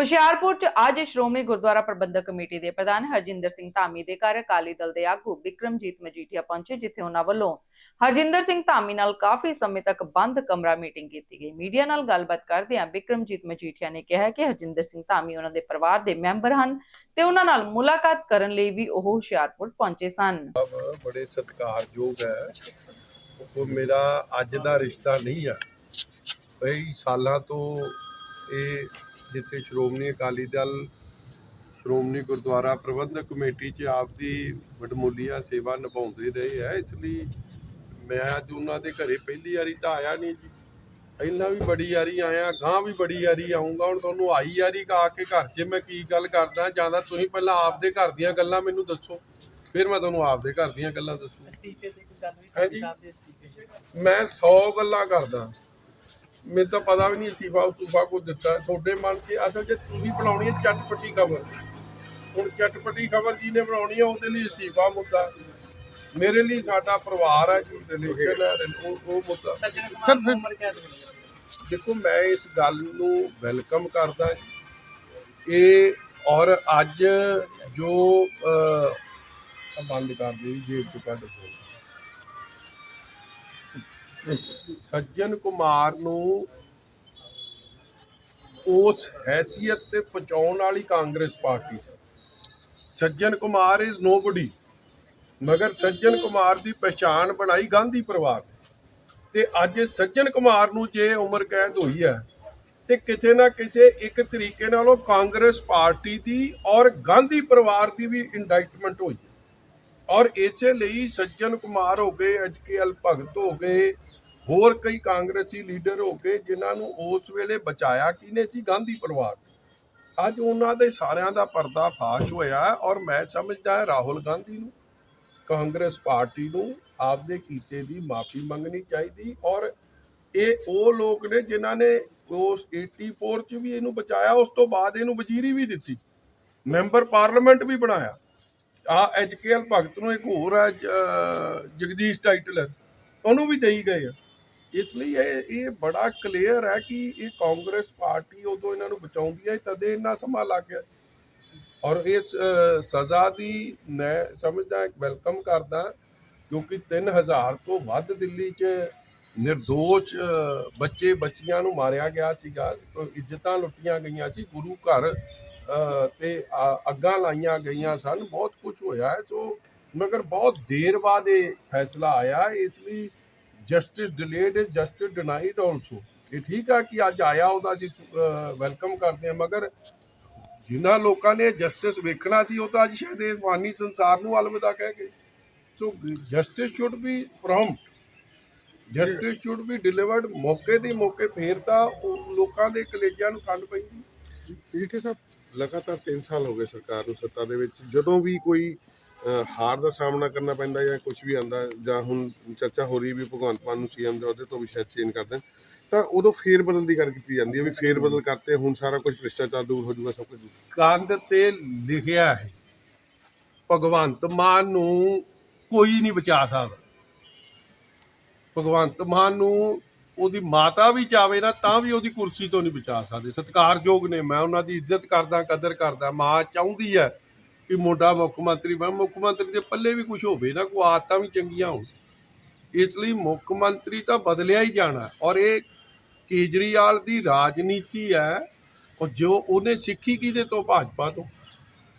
ਹੁਸ਼ਿਆਰਪੁਰ 'ਚ ਅੱਜ ਸ਼੍ਰੋਮਣੀ ਗੁਰਦੁਆਰਾ ਪ੍ਰਬੰਧਕ ਕਮੇਟੀ ਦੇ ਪ੍ਰਧਾਨ ਹਰਜਿੰਦਰ ਸਿੰਘ ਧਾਮੀ ਦੇ ਘਰ ਅਕਾਲੀ ਦਲ ਦੇ ਆਗੂ ਵਿਕਰਮਜੀਤ ਮਜੀਠੀਆ ਪਹੁੰਚੇ, ਜਿੱਥੇ ਉਹਨਾਂ ਵੱਲੋਂ ਹਰਜਿੰਦਰ ਸਿੰਘ ਧਾਮੀ ਨਾਲ ਕਾਫੀ ਸਮੇਂ ਤੱਕ ਬੰਦ ਕਮਰਾ ਮੀਟਿੰਗ ਕੀਤੀ ਗਈ। ਮੀਡੀਆ ਨਾਲ ਗੱਲਬਾਤ ਕਰਦਿਆਂ ਵਿਕਰਮਜੀਤ ਮਜੀਠੀਆ ਨੇ ਕਿਹਾ ਕਿ ਹਰਜਿੰਦਰ ਸਿੰਘ ਧਾਮੀ ਉਹਨਾਂ ਦੇ ਪਰਿਵਾਰ ਦੇ ਮੈਂਬਰ ਹਨ ਤੇ ਉਹਨਾਂ ਨਾਲ ਮੁਲਾਕਾਤ ਕਰਨ ਲਈ ਵੀ ਉਹ ਹੁਸ਼ਿਆਰਪੁਰ ਪਹੁੰਚੇ ਸਨ। ਸਾਹਿਬ ਬੜੇ ਸਤਿਕਾਰਯੋਗ ਹੈ। ਉਹ ਮੇਰਾ ਅੱਜ ਦਾ ਰਿਸ਼ਤਾ ਨਹੀਂ ਆ। ਕਈ ਸਾਲਾਂ ਤੋਂ ਇਹ ਜਿੱਥੇ ਸ਼੍ਰੋਮਣੀ ਅਕਾਲੀ ਦਲ ਸ਼੍ਰੋਮਣੀ ਗੁਰਦੁਆਰਾ ਪ੍ਰਬੰਧਕ ਕਮੇਟੀ 'ਚ ਆਪਦੀ ਵਡਮੁੱਲੀਆਂ ਸੇਵਾ ਨਿਭਾਉਂਦੇ ਰਹੇ ਹੈ। ਇਸ ਲਈ ਮੈਂ ਅੱਜ ਉਹਨਾਂ ਦੇ ਘਰੇ ਪਹਿਲੀ ਵਾਰੀ ਤਾਂ ਆਇਆ ਨਹੀਂ ਜੀ। ਪਹਿਲਾਂ ਵੀ ਬੜੀ ਵਾਰੀ ਆਇਆ ਗਾਂ ਵੀ ਬੜੀ ਵਾਰੀ ਆਉਂਗਾ ਹੁਣ ਤੁਹਾਨੂੰ ਆਈ ਵਾਰੀ ਆ ਕੇ ਘਰ 'ਚ ਮੈਂ ਕੀ ਗੱਲ ਕਰਦਾ ਜਾਂ ਤੁਸੀਂ ਪਹਿਲਾਂ ਆਪਦੇ ਘਰ ਦੀਆਂ ਗੱਲਾਂ ਮੈਨੂੰ ਦੱਸੋ ਫਿਰ ਮੈਂ ਤੁਹਾਨੂੰ ਆਪਦੇ ਘਰ ਦੀਆਂ ਗੱਲਾਂ ਦੱਸੂ। ਦੀ ਦੇ ਦੀ? ਮੈਂ 100 ਗੱਲਾਂ ਕਰਦਾ। ਮੈਨੂੰ ਤਾਂ ਪਤਾ ਵੀ ਨਹੀਂ ਅਸਤੀਫਾ ਉਸਤੂਫਾ ਕੋ ਦਿੱਤਾ। ਤੁਹਾਡੇ ਮਨ 'ਚ ਅਸਲ 'ਚ ਤੁਸੀਂ ਬਣਾਉਣੀ ਹੈ ਚਟਪਟੀ ਖਬਰ। ਹੁਣ ਚਟਪਟੀ ਖਬਰ ਜੀ ਨੇ ਬਣਾਉਣੀ ਹੈ ਉਹਦੇ ਲਈ ਅਸਤੀਫਾ ਮੁੱਦਾ। ਮੇਰੇ ਲਈ ਸਾਡਾ ਪਰਿਵਾਰ ਹੈ ਜੀ ਰਿਲੇਸ਼ਨ ਹੈ ਉਹ ਉਹ ਮੁੱਦਾ। ਸਰ। ਦੇਖੋ ਮੈਂ ਇਸ ਗੱਲ ਨੂੰ ਵੈਲਕਮ ਕਰਦਾ। ਇਹ ਔਰ ਅੱਜ ਜੋ ਬੰਦ ਕਰ ਦੇ ਜੀ, ਜੇਬ ਤੋਂ ਕੱਢ ਕੇ। ਸੱਜਣ ਕੁਮਾਰ ਨੂੰ ਉਸ ਹੈਸੀਅਤ ਤੇ ਪਹੁੰਚਾਉਣ ਵਾਲੀ ਕਾਂਗਰਸ ਪਾਰਟੀ ਸੀ। ਸੱਜਣ ਕੁਮਾਰ ਇਜ਼ ਨੋਬਡੀ ਮਗਰ ਸੱਜਣ ਕੁਮਾਰ ਦੀ ਪਛਾਣ ਬਣਾਈ ਗਾਂਧੀ ਪਰਿਵਾਰ ਨੇ। ਤੇ ਅੱਜ ਸੱਜਣ ਕੁਮਾਰ ਨੂੰ ਜੇ ਉਮਰ ਕੈਦ ਹੋਈ ਹੈ, ਤੇ ਕਿਤੇ ਨਾ ਕਿਸੇ ਇੱਕ ਤਰੀਕੇ ਨਾਲ ਉਹ ਕਾਂਗਰਸ ਪਾਰਟੀ ਦੀ ਔਰ ਗਾਂਧੀ ਪਰਿਵਾਰ ਦੀ ਵੀ ਇੰਡਾਈਟਮੈਂਟ ਹੋਈ ਔਰ ਇਸੇ ਲਈ ਸੱਜਣ ਕੁਮਾਰ ਹੋ ਗਏ ਐਚਕੇਐਲ ਭਗਤ ਹੋ ਗਏ, ਹੋਰ ਕਈ ਕਾਂਗਰਸੀ ਲੀਡਰ ਹੋ ਗਏ, ਜਿਨ੍ਹਾਂ ਨੂੰ ਉਸ ਵੇਲੇ ਬਚਾਇਆ ਕਿਹਨੇ ਸੀ? ਗਾਂਧੀ ਪਰਿਵਾਰ। ਅੱਜ ਉਹਨਾਂ ਦੇ ਸਾਰਿਆਂ ਦਾ ਪਰਦਾ ਫਾਸ਼ ਹੋਇਆ ਔਰ ਮੈਂ ਸਮਝਦਾ ਹਾਂ ਰਾਹੁਲ ਗਾਂਧੀ ਨੂੰ, ਕਾਂਗਰਸ ਪਾਰਟੀ ਨੂੰ ਆਪਦੇ ਕੀਤੇ ਦੀ ਮਾਫੀ ਮੰਗਣੀ ਚਾਹੀਦੀ ਔਰ ਇਹ ਉਹ ਲੋਕ ਨੇ ਜਿਨ੍ਹਾਂ ਨੇ ਉਸ 84 ਚ ਵੀ ਇਹਨੂੰ ਬਚਾਇਆ, ਉਸ ਤੋਂ ਬਾਅਦ ਇਹਨੂੰ ਵਜ਼ੀਰੀ ਵੀ ਦਿੱਤੀ, ਮੈਂਬਰ ਪਾਰਲੀਮੈਂਟ ਵੀ ਬਣਾਇਆ। ਆ ਐਚਕੇਐਲ ਭਗਤ ਨੂੰ ਇੱਕ ਹੋਰ ਹੈ ਜਗਦੀਸ਼ ਟਾਈਟਲਰ, ਉਹਨੂੰ ਵੀ ਦੇਈ ਗਏ ਆ। ਇਸ ਲਈ ਇਹ ਇਹ ਬੜਾ ਕਲੀਅਰ ਹੈ ਕਿ ਇਹ ਕਾਂਗਰਸ ਪਾਰਟੀ ਉਦੋਂ ਇਹਨਾਂ ਨੂੰ ਬਚਾਉਂਦੀ ਹੈ, ਤਦੇ ਇੰਨਾ ਸਮਾਂ ਲੱਗ ਗਿਆ। ਔਰ ਇਸ ਸਜ਼ਾ ਦੀ ਮੈਂ ਸਮਝਦਾ, ਇੱਕ ਵੈਲਕਮ ਕਰਦਾ, ਕਿਉਂਕਿ 3000 ਤੋਂ ਵੱਧ ਦਿੱਲੀ 'ਚ ਨਿਰਦੋਸ਼ ਬੱਚੇ ਬੱਚੀਆਂ ਨੂੰ ਮਾਰਿਆ ਗਿਆ ਸੀਗਾ। ਇੱਜ਼ਤਾਂ ਲੁੱਟੀਆਂ ਗਈਆਂ ਸੀ। ਗੁਰੂ ਘਰ ਤੇ ਅੱਗਾਂ ਲਾਈਆਂ ਗਈਆਂ ਸਨ, ਬਹੁਤ ਕੁਝ ਹੋਇਆ ਹੈ। ਸੋ ਮਗਰ ਬਹੁਤ ਦੇਰ ਬਾਅਦ ਇਹ ਫੈਸਲਾ ਆਇਆ, ਇਸ ਲਈ justice delayed is justice denied also ਇਹ ਠੀਕ ਆ ਕਿ ਅੱਜ ਆਇਆ, ਉਹਦਾ ਅਸੀਂ ਵੈਲਕਮ ਕਰਦੇ ਹਾਂ, ਮਗਰ ਜਿਨ੍ਹਾਂ ਲੋਕਾਂ ਨੇ ਜਸਟਿਸ ਵੇਖਣਾ ਸੀ, ਉਹ ਤਾਂ ਅੱਜ ਸ਼ਾਇਦ ਇਹ ਮਾਨੀ ਸੰਸਾਰ ਨੂੰ ਅਲਵਿਦਾ ਕਹਿ ਗਏ। So justice should be prompt justice should be delivered ਮੌਕੇ ਦੀ ਮੌਕੇ, ਫੇਰ ਤਾਂ ਉਹ ਲੋਕਾਂ ਦੇ ਕਲੇਜਾਂ ਨੂੰ ਠੰਡ ਪੈਂਦੀ। ਠੀਕ ਹੈ ਸਾਹਿਬ ਲਗਾਤਾਰ 3 ਸਾਲ ਹੋ ਗਏ ਸਰਕਾਰ ਨੂੰ ਸੱਤਾ ਦੇ ਵਿੱਚ। ਜਦੋਂ ਵੀ ਕੋਈ ਹਾਰ ਦਾ ਸਾਹਮਣਾ ਕਰਨਾ ਪੈਂਦਾ ਜਾਂ ਕੁਝ ਵੀ ਆਂਦਾ, ਜਾਂ ਹੁਣ ਚਰਚਾ ਹੋ ਰਹੀ ਵੀ ਭਗਵੰਤ ਮਾਨ ਨੂੰ ਸੀਐਮ ਦੇ ਅਹੁਦੇ ਤੋਂ ਵੀ ਸ਼ਾਇਦ ਚੇਂਜ ਕਰ ਦੇਣ, ਤਾਂ ਉਦੋਂ ਫੇਰ ਬਦਲ ਦੀ ਗੱਲ ਕੀਤੀ ਜਾਂਦੀ ਹੈ ਵੀ ਫੇਰ ਬਦਲ ਕਰਤੇ, ਹੁਣ ਸਾਰਾ ਕੁਝ ਭ੍ਰਿਸ਼ਟਾਚਾਰ ਦੂਰ ਹੋ ਜਾਊਗਾ ਸਭ ਕੁਝ ਕੰਧ ਤੇ ਲਿਖਿਆ ਹੈ, ਭਗਵੰਤ ਮਾਨ ਨੂੰ ਕੋਈ ਨਹੀਂ ਬਚਾ ਸਕਦਾ। ਭਗਵੰਤ ਮਾਨ ਨੂੰ ਉਹਦੀ ਮਾਤਾ ਵੀ ਚਾਵੇ ਨਾ, ਤਾਂ ਵੀ ਉਹਦੀ ਕੁਰਸੀ ਤੋਂ ਨਹੀਂ ਬਚਾ ਸਕਦੇ। ਸਤਿਕਾਰਯੋਗ ਨੇ, ਮੈਂ ਉਹਨਾਂ ਦੀ ਇੱਜ਼ਤ ਕਰਦਾ, ਕਦਰ ਕਰਦਾ, ਮਾਂ ਚਾਹੁੰਦੀ ਹੈ ਕਿ ਮੁੰਡਾ ਮੁੱਖ ਮੰਤਰੀ ਬਣ। ਮੁੱਖ ਮੰਤਰੀ ਦੇ ਪੱਲੇ ਵੀ ਕੁਝ ਹੋਵੇ ਨਾ, ਕੋਈ ਆਦਤਾਂ ਵੀ ਚੰਗੀਆਂ ਹੋਣ। ਇਸ ਲਈ ਮੁੱਖ ਮੰਤਰੀ ਤਾਂ ਬਦਲਿਆ ਹੀ ਜਾਣਾ। ਔਰ ਇਹ ਕੇਜਰੀਵਾਲ ਦੀ ਰਾਜਨੀਤੀ ਹੈ, ਔਰ ਜੋ ਉਹਨੇ ਸਿੱਖੀ ਕਿਹਦੇ ਤੋਂ? ਭਾਜਪਾ ਤੋਂ।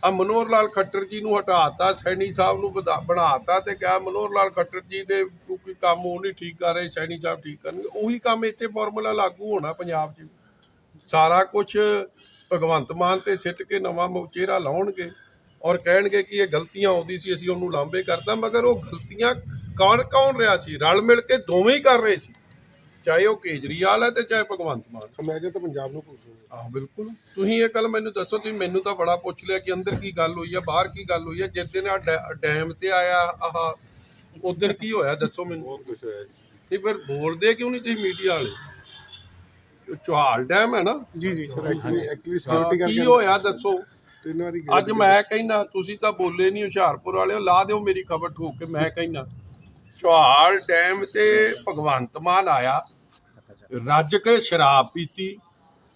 ਆ ਮਨੋਹਰ ਲਾਲ ਖੱਟਰ ਜੀ ਨੂੰ ਹਟਾਤਾ, ਸੈਣੀ ਸਾਹਿਬ ਨੂੰ ਵਧਾ- ਬਣਾਤਾ ਤੇ ਕਿਹਾ ਮਨੋਹਰ ਲਾਲ ਖੱਟਰ ਜੀ ਦੇ ਕਿਉਂਕਿ ਕੰਮ ਉਹ ਨਹੀਂ ਠੀਕ ਕਰ ਰਹੇ, ਸੈਣੀ ਸਾਹਿਬ ਠੀਕ ਕਰਨਗੇ। ਉਹੀ ਕੰਮ ਇੱਥੇ ਫਾਰਮੂਲਾ ਲਾਗੂ ਹੋਣਾ ਪੰਜਾਬ 'ਚ। ਸਾਰਾ ਕੁਝ ਭਗਵੰਤ ਮਾਨ ਤੇ ਸਿੱਟ ਕੇ ਨਵਾਂ ਚਿਹਰਾ ਲਾਉਣਗੇ ਔਰ ਕਹਿਣਗੇ ਕਿ ਇਹ ਗਲਤੀਆਂ ਆਉਂਦੀ ਸੀ, ਅਸੀਂ ਉਹਨੂੰ ਲਾਂਬੇ ਕਰਦਾ ਮਗਰ ਉਹ ਗਲਤੀਆਂ ਕੌਣ ਕੌਣ ਰਿਹਾ ਸੀ? ਰਲ ਮਿਲ ਕੇ ਦੋਵੇਂ ਹੀ ਕਰ ਰਹੇ ਸੀ। ਚਾਹੇ ਉਹ ਕੇਜਰੀਵਾਲ ਹੈ ਤੇ ਚਾਹੇ ਭਗਵੰਤ ਮਾਨ। ਮੈਂ ਤਾਂ ਪੰਜਾਬ ਨੂੰ ਪੁੱਛੂਗਾ ਆਹ ਬਿਲਕੁਲ। ਤੁਸੀਂ ਇਹ ਗੱਲ ਮੈਨੂੰ ਦੱਸੋ ਤੁਸੀਂ ਮੈਨੂੰ ਤਾਂ ਬੜਾ ਪੁੱਛ ਲਿਆ ਕਿ ਅੰਦਰ ਕੀ ਗੱਲ ਹੋਈ ਆ ਬਾਹਰ ਕੀ ਗੱਲ ਹੋਈ ਆ। ਜਿਸ ਦਿਨ ਆ ਡੈਮ ਤੇ ਆਇਆ ਆਹ ਦਿਨ ਕੀ ਹੋਇਆ ਦੱਸੋ ਮੈਨੂੰ। ਬਹੁਤ ਕੁਝ ਹੋਇਆ ਜੀ। ਤੇ ਫਿਰ ਬੋਲਦੇ ਕਿਉਂ ਨਹੀਂ ਤੁਸੀਂ ਮੀਡੀਆ ਵਾਲੇ? ਚੌਹਾਲ ਡੈਮ ਹੈ ਨਾ? ਜੀ ਜੀ ਸਰ ਐਕਚੁਅਲੀ ਸਿਕਿਉਰਿਟੀ ਕਰਕੇ ਕੀ ਹੋਇਆ ਦੱਸੋ। ਤਿੰਨ ਵਾਰੀ ਅੱਜ ਮੈਂ ਕਹਿਣਾ ਤੁਸੀਂ ਤਾਂ ਬੋਲੇ ਨਹੀਂ ਹੁਸ਼ਿਆਰਪੁਰ ਵਾਲਿਓ ਲਾ ਦਿਓ ਮੇਰੀ ਖਬਰ ਠੋਕ ਕੇ ਮੈਂ ਕਹਿਣਾ ਚੌਹਾਲ ਡੈਮ ਤੇ ਭਗਵੰਤ ਮਾਨ ਆਇਆ। ਰੱਜ ਕੇ ਸ਼ਰਾਬ ਪੀਤੀ।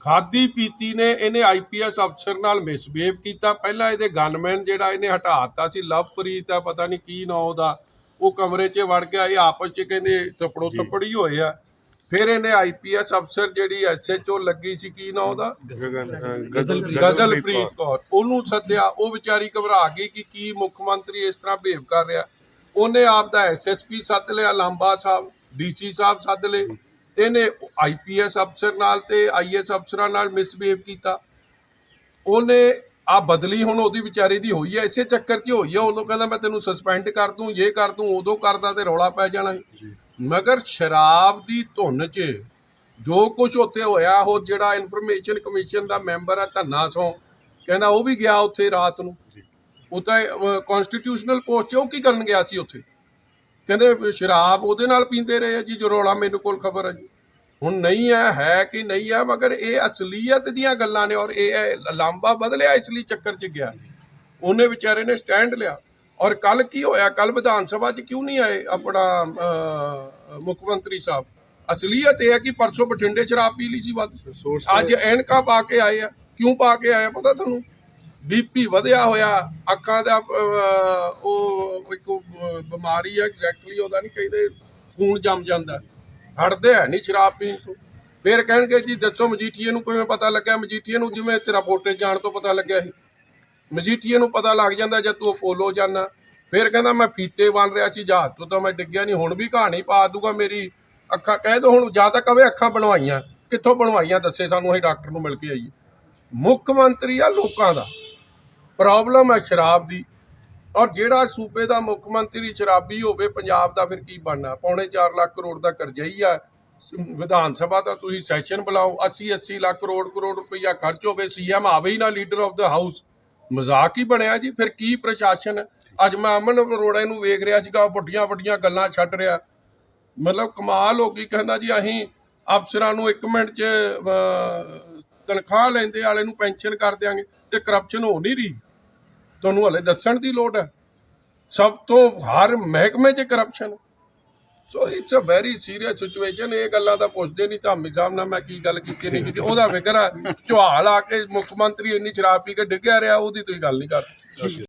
ਖਾਦੀ ਪੀਤੀ ਨੇ ਇਹਨੇ ਆਈਪੀਐਸ ਅਫਸਰ ਨਾਲ ਮਿਸਬੀਹੇਵ ਕੀਤਾ। ਪਹਿਲਾਂ ਇਹਦੇ ਗਨਮੈਨ ਜਿਹੜਾ ਇਹਨੇ ਹਟਾਤਾ ਸੀ ਲਵਪ੍ਰੀਤ ਆ ਪਤਾ ਨਹੀਂ ਕੀ ਨਾਂ ਉਹਦਾ। ਉਹ ਕਮਰੇ 'ਚ ਵੜ ਗਿਆ ਇਹ ਆਪਸ 'ਚ ਕਹਿੰਦੇ ਥੱਪੜੋ ਥੱਪੜੀ ਹੋਏ ਆ। ਫਿਰ ਇਹਨੇ ਆਈਪੀਐਸ ਅਫਸਰ ਜਿਹੜੀ ਐਸਐਚਓ ਲੱਗੀ ਸੀ ਕੀ ਨਾਂ ਉਹਦਾ? ਹਾਂ, ਗਜ਼ਲਪ੍ਰੀਤ ਕੌਰ। ਉਹਨੂੰ ਸੱਦਿਆ ਉਹ ਵਿਚਾਰੀ ਘਬਰਾ ਗਈ ਕਿ ਕੀ ਮੁੱਖ ਮੰਤਰੀ ਇਸ ਤਰ੍ਹਾਂ ਬਿਹੇਵ ਕਰ ਰਿਹਾ। ਉਹਨੇ ਆਪ ਦਾ ਐਸਐਸਪੀ ਸੱਦ ਲਿਆ ਲਾਂਬਾ ਸਾਹਿਬ ਡੀਸੀ ਸਾਹਿਬ ਸੱਦ ਲਏ। ਇਹਨੇ ਆਈਪੀਐਸ ਅਫਸਰ ਨਾਲ ਤੇ ਆਈਐਸ ਅਫਸਰਾਂ ਨਾਲ ਮਿਸਬਿਹੇਵ ਕੀਤਾ। ਉਹਨੇ ਆ ਬਦਲੀ ਹੁਣ ਉਹਦੀ ਵਿਚਾਰੀ ਦੀ ਹੋਈ ਹੈ ਇਸੇ ਚੱਕਰ 'ਚ ਹੋਈ ਹੈ। ਉਦੋਂ ਕਹਿੰਦਾ ਮੈਂ ਤੈਨੂੰ ਸਸਪੈਂਡ ਕਰ ਦੂੰ ਇਹ ਕਰ ਦੂੰ ਉਦੋਂ ਕਰਦਾ ਤੇ ਰੌਲਾ ਪੈ ਜਾਣਾ। ਮਗਰ ਸ਼ਰਾਬ ਦੀ ਧੁਨ 'ਚ ਜੋ ਕੁਝ ਉੱਥੇ ਹੋਇਆ ਉਹ ਜਿਹੜਾ ਇਨਫੋਰਮੇਸ਼ਨ ਕਮਿਸ਼ਨ ਦਾ ਮੈਂਬਰ ਹੈ ਧੰਨਾ ਸੋਂ ਕਹਿੰਦਾ ਉਹ ਵੀ ਗਿਆ ਉੱਥੇ ਰਾਤ ਨੂੰ। ਉਹ ਤਾਂ ਕਨਸਟੀਟਿਊਸ਼ਨਲ ਪੋਸਟ 'ਚ ਉਹ ਕੀ ਕਰਨ ਗਿਆ ਸੀ ਉੱਥੇ? ਕਹਿੰਦੇ ਸ਼ਰਾਬ ਉਹਦੇ ਨਾਲ ਪੀਂਦੇ ਰਹੇ ਜੀ ਜੋ ਰੌਲਾ ਮੈਨੂੰ ਕੋਲ ਖਬਰ ਹੈ ਜੀ। ਹੁਣ ਨਹੀਂ ਹੈ ਹੈ ਕਿ ਨਹੀਂ ਹੈ ਮਗਰ ਇਹ ਅਸਲੀਅਤ ਦੀਆਂ ਗੱਲਾਂ ਨੇ ਔਰ ਇਹ ਲਾਂਬਾ ਬਦਲਿਆ ਇਸ ਲਈ ਚੱਕਰ 'ਚ ਗਿਆ। ਉਹਨੇ ਵਿਚਾਰੇ ਨੇ ਸਟੈਂਡ ਲਿਆ। ਔਰ ਕੱਲ ਕੀ ਹੋਇਆ? ਕੱਲ ਵਿਧਾਨ ਸਭਾ 'ਚ ਕਿਉਂ ਨਹੀਂ ਆਏ ਆਪਣਾ ਮੁੱਖ ਮੰਤਰੀ ਸਾਹਿਬ? ਅਸਲੀਅਤ ਇਹ ਹੈ ਕਿ ਪਰਸੋਂ ਬਠਿੰਡੇ ਸ਼ਰਾਬ ਪੀ ਲਈ ਸੀ ਵੱਧ। ਅੱਜ ਐਨਕਾ ਪਾ ਕੇ ਆਏ ਆ। ਕਿਉਂ ਪਾ ਕੇ ਆਏ ਪਤਾ ਤੁਹਾਨੂੰ? ਬੀਪੀ ਵਧਿਆ ਹੋਇਆ, ਅੱਖਾਂ ਦਾ ਉਹ ਇੱਕ ਬਿਮਾਰੀ ਹੈ ਐਗਜ਼ੈਕਟਲੀ ਉਹਦਾ ਨਹੀਂ ਕਹਿੰਦੇ, ਖੂਨ ਜੰਮ ਜਾਂਦਾ। ਹਟਦੇ ਹੈ ਨਹੀਂ ਸ਼ਰਾਬ ਪੀਣ ਤੋਂ। ਫਿਰ ਕਹਿਣਗੇ ਜੀ, ਦੱਸੋ ਮਜੀਠੀਏ ਨੂੰ ਕਿਵੇਂ ਪਤਾ ਲੱਗਿਆ? ਮਜੀਠੀਏ ਨੂੰ ਜਿਵੇਂ ਤੇਰਾ ਵੋਟੇ ਜਾਣ ਤੋਂ ਪਤਾ ਲੱਗਿਆ ਸੀ। ਮਜੀਠੀਏ ਨੂੰ ਪਤਾ ਲੱਗ ਜਾਂਦਾ ਜਦ ਤੂੰ ਅਪੋਲੋ ਜਾਣਾ ਫਿਰ ਕਹਿੰਦਾ, ਮੈਂ ਫੀਤੇ ਬਣ ਰਿਹਾ ਸੀ, ਜਹਾਜ਼ ਤੋਂ ਤਾਂ ਮੈਂ ਡਿੱਗਿਆ ਨਹੀਂ ਹੁਣ ਵੀ ਕਹਾਣੀ ਪਾ ਦੂਗਾ ਮੇਰੀ ਅੱਖਾਂ। ਕਹਿ ਦੋ, ਹੁਣ ਜਾਂ ਤਾਂ ਕਵੇ ਅੱਖਾਂ ਬਣਵਾਈਆਂ। ਕਿੱਥੋਂ ਬਣਵਾਈਆਂ? ਦੱਸੇ ਸਾਨੂੰ, ਅਸੀਂ ਡਾਕਟਰ ਨੂੰ ਮਿਲ ਕੇ ਆਈਏ। ਮੁੱਖ ਮੰਤਰੀ ਆ ਲੋਕਾਂ ਦਾ। ਪ੍ਰੋਬਲਮ ਹੈ ਸ਼ਰਾਬ ਦੀ। ਔਰ ਜਿਹੜਾ ਸੂਬੇ ਦਾ ਮੁੱਖ ਮੰਤਰੀ ਸ਼ਰਾਬੀ ਹੋਵੇ, ਪੰਜਾਬ ਦਾ ਫਿਰ ਕੀ ਬਣਨਾ? ਪੌਣੇ 4 ਲੱਖ ਕਰੋੜ ਦਾ ਕਰਜ਼ਾ ਹੀ ਆ। ਸ- ਵਿਧਾਨ ਸਭਾ ਦਾ ਤੁਸੀਂ ਸੈਸ਼ਨ ਬੁਲਾਓ 80 80 ਲੱਖ ਕਰੋੜ ਕਰੋੜ ਰੁਪਈਆ ਖਰਚ ਹੋਵੇ ਸੀਐਮ ਆਵੇ ਹੀ ਨਾ ਲੀਡਰ ਆਫ ਦਾ ਹਾਊਸ ਮਜ਼ਾਕ ਹੀ ਬਣਿਆ ਜੀ। ਫਿਰ ਕੀ ਪ੍ਰਸ਼ਾਸਨ? ਅੱਜ ਮੈਂ ਅਮਨ ਅਰੋੜਾ ਨੂੰ ਵੇਖ ਰਿਹਾ ਸੀਗਾ, ਉਹ ਵੱਡੀਆਂ ਵੱਡੀਆਂ ਗੱਲਾਂ ਛੱਡ ਰਿਹਾ। ਮਤਲਬ ਕਮਾਲ ਹੋ ਗਈ, ਕਹਿੰਦਾ ਜੀ, ਅਸੀਂ ਅਫਸਰਾਂ ਨੂੰ 1 ਮਿੰਟ 'ਚ ਤਨਖਾਹ ਲੈਂਦੇ ਵਾਲੇ ਨੂੰ ਪੈਨਸ਼ਨ ਕਰ ਦਿਆਂਗੇ ਤੇ ਕਰਪਸ਼ਨ ਹੋ ਨਹੀਂ ਰਹੀ। ਤੁਹਾਨੂੰ ਹਲੇ ਦੱਸਣ ਦੀ ਲੋੜ ਹੈ। ਸਭ ਤੋਂ ਹਰ ਮਹਿਕਮੇ 'ਚ corruption so it's a very serious situation ਇਹ ਗੱਲਾਂ ਤਾਂ ਪੁੱਛਦੇ ਨਹੀਂ। ਧਾਮੀ ਸਾਹਿਬ ਨਾਲ ਮੈਂ ਕੀ ਗੱਲ ਕੀਤੀ ਨਹੀਂ ਕੀਤੀ। ਉਹਦਾ ਫਿਕਰ ਹੈ। ਝੁਹਾਲ ਆ ਕੇ ਮੁੱਖ ਮੰਤਰੀ ਇੰਨੀ ਸ਼ਰਾਬ ਪੀ ਕੇ ਡਿੱਗਿਆ ਰਿਹਾ, ਉਹਦੀ ਤੁਸੀਂ ਗੱਲ ਨਹੀਂ ਕਰਦੇ